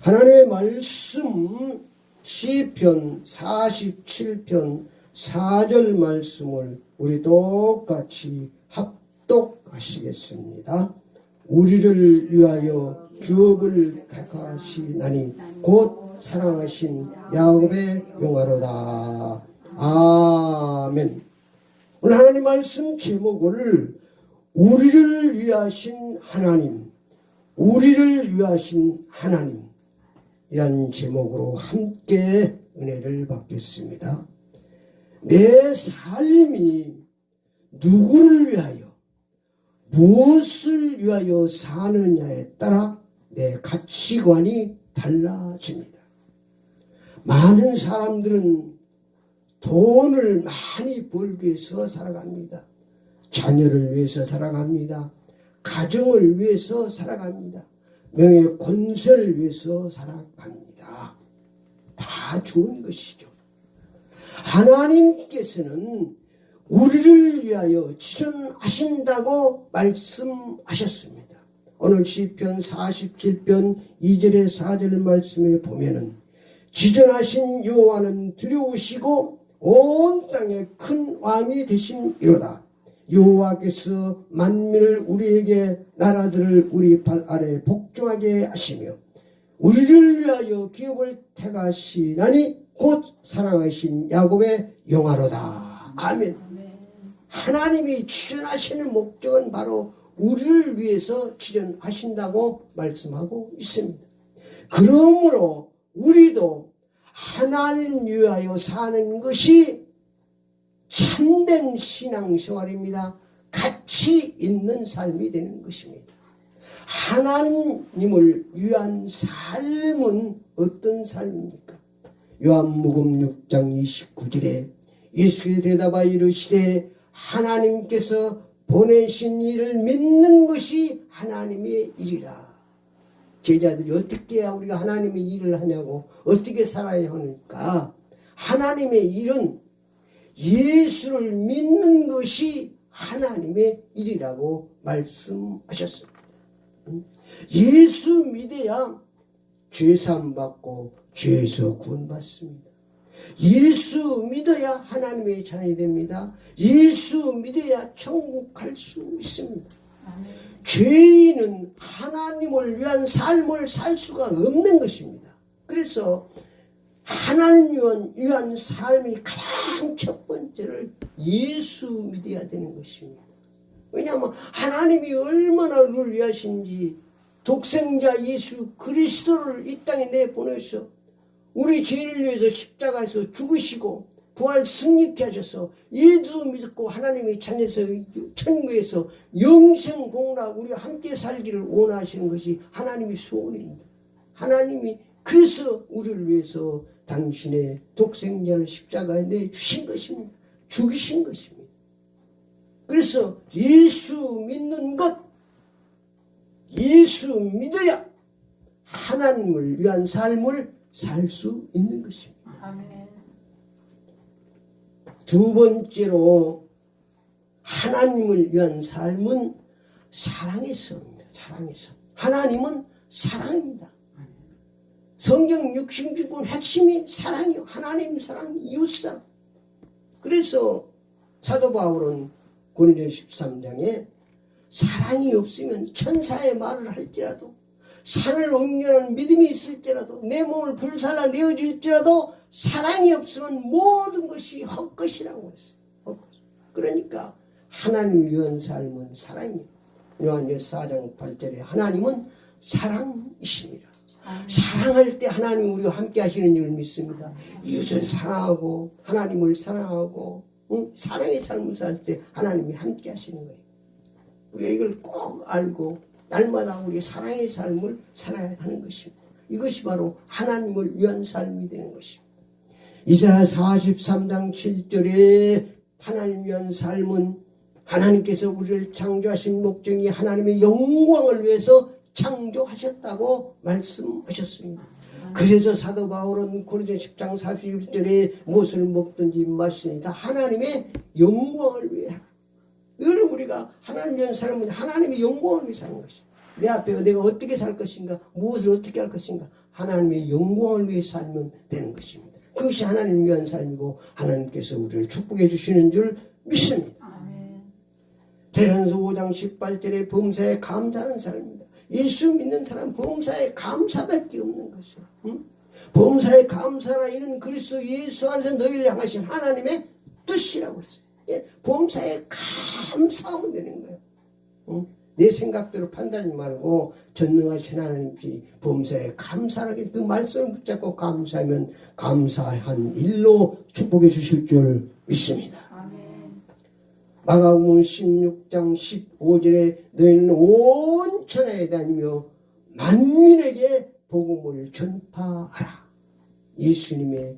하나님의 말씀 시편 47편 4절 말씀을 우리 똑같이 합독하시겠습니다. 우리를 위하여 기업을 택하시나니 곧 사랑하신 야곱의 영화로다. 아멘. 오늘 하나님 말씀 제목을 우리를 위하신 하나님, 우리를 위하신 하나님 이란 제목으로 함께 은혜를 받겠습니다. 내 삶이 누구를 위하여 무엇을 위하여 사느냐에 따라 내 가치관이 달라집니다. 많은 사람들은 돈을 많이 벌기 위해서 살아갑니다. 자녀를 위해서 살아갑니다. 가정을 위해서 살아갑니다. 명예 권세를 위해서 살아갑니다. 다 좋은 것이죠. 하나님께서는 우리를 위하여 지존하신다고 말씀하셨습니다. 오늘 시편 47편 2절에 4절 말씀에 보면은 지존하신 여호와는 두려우시고 온 땅에 큰 왕이 되신 이로다. 여호와께서 만민을 우리에게 나라들을 우리 발 아래 복종하게 하시며 우리를 위하여 기업을 택하시나니 곧 사랑하신 야곱의 영화로다. 아멘. 하나님이 지존하시는 목적은 바로 우리를 위해서 지존하신다고 말씀하고 있습니다. 그러므로 우리도 하나님 위하여 사는 것이 참된 신앙생활입니다. 가치 있는 삶이 되는 것입니다. 하나님을 위한 삶은 어떤 삶입니까? 요한복음 6장 29절에 예수께서 대답하여 이르시되 하나님께서 보내신 일을 믿는 것이 하나님의 일이라. 제자들이 어떻게 우리가 하나님의 일을 하냐고 어떻게 살아야 하니까 하나님의 일은 예수를 믿는 것이 하나님의 일이라고 말씀하셨습니다. 예수 믿어야 죄삼 받고 죄에서 구원받습니다. 예수 믿어야 하나님의 자녀이 됩니다. 예수 믿어야 천국 갈 수 있습니다. 죄인은 하나님을 위한 삶을 살 수가 없는 것입니다. 그래서 하나님을 위한 삶이 가장 첫 번째를 예수 믿어야 되는 것입니다. 왜냐하면 하나님이 얼마나 우리를 위하신지 독생자 예수 그리스도를 이 땅에 내보내서 우리 죄를 위해서 십자가에서 죽으시고 부활 승리케 하셔서 예수 믿고 하나님의 자녀에서 천국에서 영생 공락 우리가 함께 살기를 원하시는 것이 하나님의 소원입니다. 하나님이 그래서 우리를 위해서 당신의 독생자를 십자가에 내주신 것입니다. 죽이신 것입니다. 그래서 예수 믿는 것, 예수 믿어야 하나님을 위한 삶을 살 수 있는 것입니다. 아멘. 두 번째로 하나님을 위한 삶은. 사랑의 섬. 하나님은 사랑입니다. 성경 육신주권 핵심이 사랑이요. 하나님 사랑, 이웃사랑. 그래서 사도 바울은 고린도 13장에 사랑이 없으면 천사의 말을 할지라도 산을 옮겨는 믿음이 있을지라도 내 몸을 불살라 내어질지라도 사랑이 없으면 모든 것이 헛것이라고 했어요. 헛것. 그러니까 하나님 위한 삶은 사랑이에요. 요한계서 4장 8절에 하나님은 사랑이십니다. 사랑할 때 하나님 우리와 함께 하시는 줄 믿습니다. 이웃을 사랑하고 하나님을 사랑하고 응? 사랑의 삶을 살 때 하나님이 함께 하시는 거예요. 우리가 이걸 꼭 알고 날마다 우리 사랑의 삶을 살아야 하는 것입니다. 이것이 바로 하나님을 위한 삶이 되는 것입니다. 이사야 43장 7절에 하나님 위한 삶은 하나님께서 우리를 창조하신 목적이 하나님의 영광을 위해서 창조하셨다고 말씀하셨습니다. 그래서 사도 바울은 고린도 10장 41절에 무엇을 먹든지 마시니 다 하나님의 영광을 위해 늘 우리가 하나님 위한 삶은 하나님의 영광을 위해 사는 것입니다. 내 앞에 내가 어떻게 살 것인가, 무엇을 어떻게 할 것인가, 하나님의 영광을 위해 살면 되는 것입니다. 그것이 하나님을 위한 삶이고 하나님께서 우리를 축복해 주시는 줄 믿습니다. 대련서 5장 18절에 범사에 감사하는 사람입니다. 예수 믿는 사람 범사에 감사밖에 없는 것이요. 응? 범사에 감사라 이는 그리스도 예수 안에서 너희를 향하신 하나님의 뜻이라고 했어요. 예, 범사에 감사하면 되는 거예요. 응? 내 생각대로 판단하지 말고 전능하신 하나님께 범사에 감사하게 그 말씀을 붙잡고 감사하면 감사한 일로 축복해 주실 줄 믿습니다. 마가복음 16장 15절에 너희는 온 천하에 다니며 만민에게 복음을 전파하라. 예수님의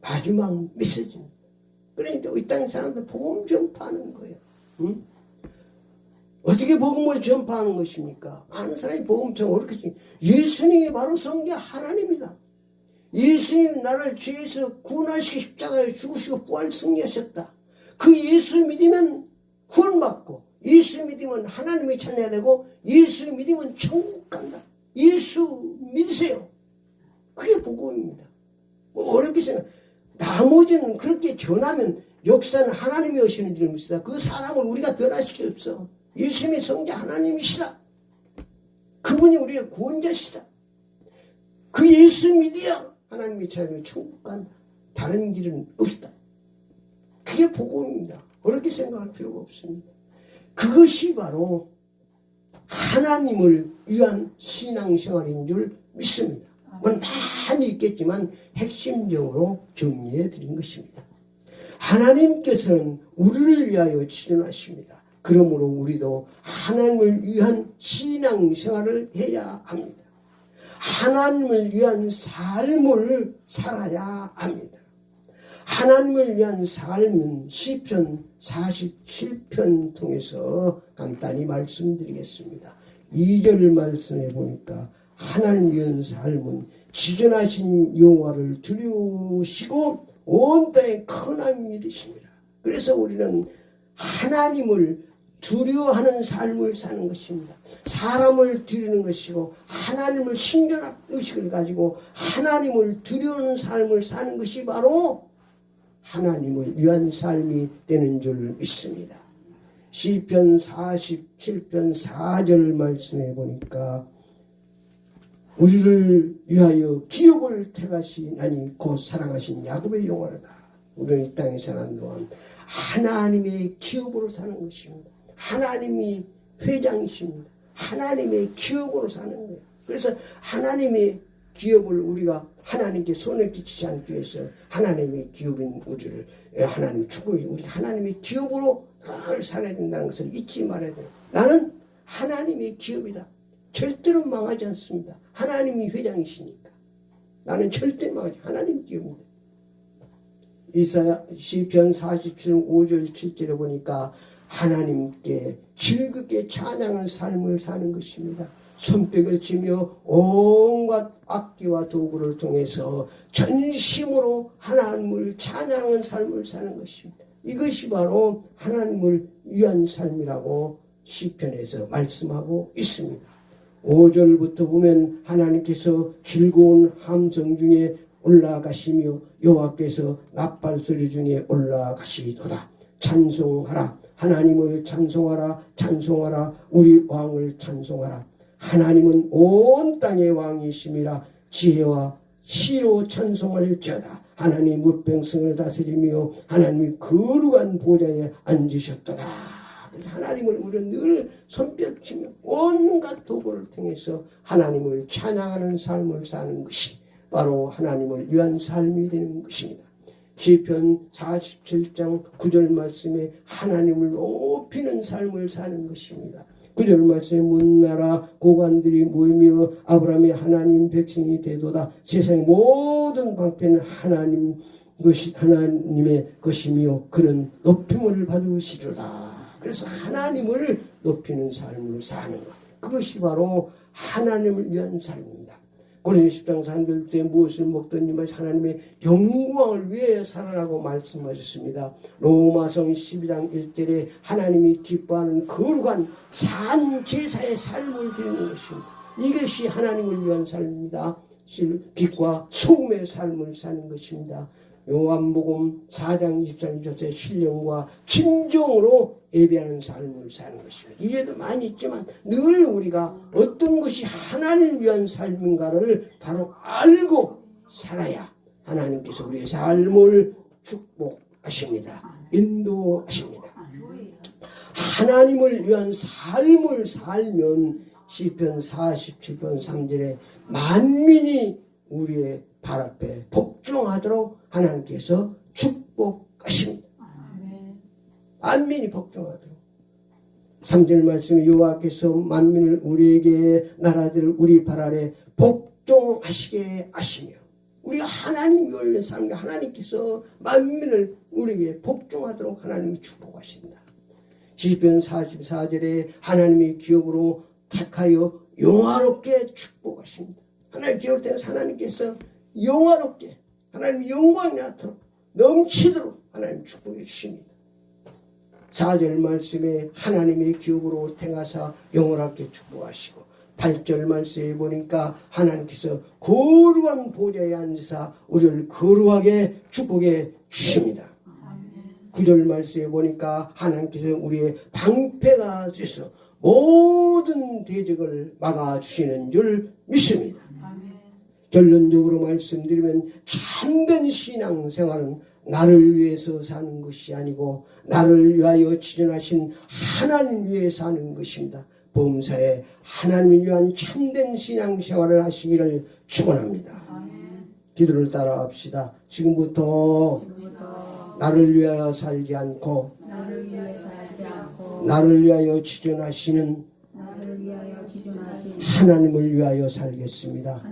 마지막 메시지입니다. 그러니까 이땅 사람들 복음 전파하는 거예요. 응? 어떻게 복음을 전파하는 것입니까? 많은 사람이 복음 전 어렵겠지. 예수님이 바로 성자 하나님이다. 예수님 나를 죄에서 구원하시기 십자가에 죽으시고 부활 승리하셨다. 그 예수 믿으면 구원받고 예수 믿으면 하나님의 찬해야 되고 예수 믿으면 천국 간다. 예수 믿으세요. 그게 복음입니다. 뭐 어렵게 생각. 나머지는 그렇게 전하면 역사는 하나님이 하시는 줄 믿습니다. 그 사람을 우리가 변화시킬 수 없어. 예수님의 성자 하나님이시다. 그분이 우리의 구원자시다. 그 예수 믿어야 하나님이 찾아내 천국 간다. 다른 길은 없다. 그게 복음입니다. 어렵게 생각할 필요가 없습니다. 그것이 바로 하나님을 위한 신앙생활인 줄 믿습니다. 뭐 많이 있겠지만 핵심적으로 정리해 드린 것입니다. 하나님께서는 우리를 위하여 치료하십니다. 그러므로 우리도 하나님을 위한 신앙생활을 해야 합니다. 하나님을 위한 삶을 살아야 합니다. 하나님을 위한 삶은 시편 47편 통해서 간단히 말씀드리겠습니다. 2절 말씀해 보니까 하나님 위한 삶은 지존하신 여호와를 두려우시고 온 땅에 큰 왕이 되십니다. 그래서 우리는 하나님을 두려워하는 삶을 사는 것입니다. 사람을 두려는 것이고 하나님을 신경한 의식을 가지고 하나님을 두려워하는 삶을 사는 것이 바로 하나님을 위한 삶이 되는 줄 믿습니다. 시편 47편 4절 말씀해 보니까 우리를 위하여 기업을 택하시나니 곧 사랑하신 야곱의 영원하다. 우리는 이 땅에 사는 동안 하나님의 기업으로 사는 것입니다. 하나님이 회장이십니다. 하나님의 기업으로 사는 거예요. 그래서 하나님의 기업을 우리가 하나님께 손에 끼치지 않기 위해서 하나님의 기업인 우리를 하나님 축복해 우리 하나님의 기업으로 늘 살아야 된다는 것을 잊지 말아야 돼요. 나는 하나님의 기업이다. 절대로 망하지 않습니다. 하나님이 회장이시니까. 나는 절대 망하지 하나님 기업입니다. 이사야 시편 47편 5절 7절에 보니까 하나님께 즐겁게 찬양한 삶을 사는 것입니다. 손뼉을 치며 온갖 악기와 도구를 통해서 전심으로 하나님을 찬양하는 삶을 사는 것입니다. 이것이 바로 하나님을 위한 삶이라고 시편에서 말씀하고 있습니다. 5절부터 보면 하나님께서 즐거운 함성 중에 올라가시며 여호와께서 나팔 소리 중에 올라가시도다. 찬송하라. 하나님을 찬송하라. 찬송하라. 우리 왕을 찬송하라. 하나님은 온 땅의 왕이심이라 지혜와 시로 찬송할지어다. 하나님 무병성을 다스리며 하나님이 거룩한 보좌에 앉으셨도다. 그래서 하나님을 우리는 늘 손뼉치며 온갖 도구를 통해서 하나님을 찬양하는 삶을 사는 것이 바로 하나님을 위한 삶이 되는 것입니다. 시편 47장 9절 말씀에 하나님을 높이는 삶을 사는 것입니다. 9절 말씀에 문나라 고관들이 모이며 아브라함의 하나님 백성이 되도다. 세상 모든 방패는 하나님 것이 하나님의 것이며 그는 높임을 받으시리라. 그래서 하나님을 높이는 삶을 사는 것. 그것이 바로 하나님을 위한 삶입니다. 고린도 10장 3절때 무엇을 먹든지만 하나님의 영광을 위해 살아라고 말씀하셨습니다. 로마서 12장 1절에 하나님이 기뻐하는 거룩한 산 제사의 삶을 드리는 것입니다. 이것이 하나님을 위한 삶입니다. 실- 빛과 소금의 삶을 사는 것입니다. 요한복음 4장 23절에 신령과 진정으로 예배하는 삶을 사는 것입니다. 이해도 많이 있지만 늘 우리가 어떤 것이 하나님을 위한 삶인가를 바로 알고 살아야 하나님께서 우리의 삶을 축복하십니다. 인도하십니다. 하나님을 위한 삶을 살면 시편 47편 3절에 만민이 우리의 발 앞에 복 종하도록 하나님께서 축복하십니다. 만민이 복종하도록. 3절 말씀에 여호와께서 만민을 우리에게 나라들 우리 발 아래 복종하시게 하시며 우리가 하나님 열린 사람과 하나님께서 만민을 우리에게 복종하도록 하나님이 축복하신다. 시편 44절에 하나님의 기업으로 택하여 영화롭게 축복하십니다. 하나님 기업을 통해서 하나님께서 영화롭게 하나님 영광이 나도록 넘치도록 하나님 축복해 주십니다. 4절 말씀에 하나님의 기업으로 행하사 영원하게 축복하시고 8절 말씀에 보니까 하나님께서 거룩한 보좌에 앉으사 우리를 거룩하게 축복해 주십니다. 9절 말씀에 보니까 하나님께서 우리의 방패가 되셔서 모든 대적을 막아주시는 줄 믿습니다. 결론적으로 말씀드리면 참된 신앙 생활은 나를 위해서 사는 것이 아니고 나를 위하여 지존하신 하나님 위해 사는 것입니다. 범사에 하나님을 위한 참된 신앙 생활을 하시기를 축원합니다. 기도를 따라 합시다. 지금부터 나를 위하여 살지 않고 나를 위하여 살지 않고 나를 위하여 지존하시는 나를 위하여 지존하신 하나님을 위하여 살겠습니다.